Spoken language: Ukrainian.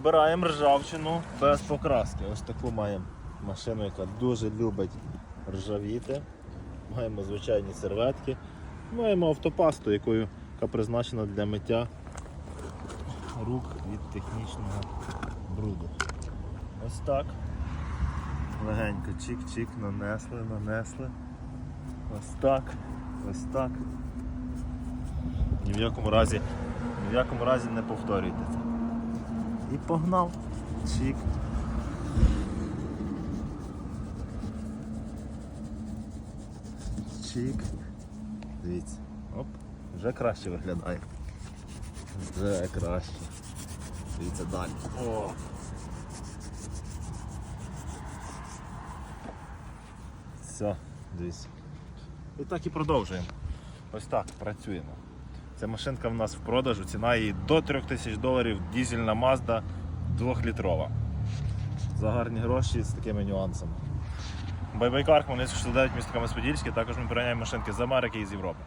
Збираємо ржавчину без покраски. Ось таку маємо машину, яка дуже любить ржавіти. Маємо звичайні серветки. Маємо автопасту, якою, яка призначена для миття рук від технічного бруду. Ось так. Легенько чик-чик, нанесли, нанесли. Ось так, ось так. Ні в якому разі, ні в якому разі не повторюйте це. І погнав. Чик. Чик. Дивіться. Оп, вже краще виглядає. Вже краще. Дивіться далі. О! Все, дивіться. І так і продовжуємо. Ось так працюємо. Ця машинка в нас в продажу, ціна її до 3000 доларів, дізельна Mazda 2-літрова. За гарні гроші з такими нюансами. Байбайкар, Хмельницький 69 місто Кам'янець-Подільський, також ми переганяємо машинки з Америки і з Європи.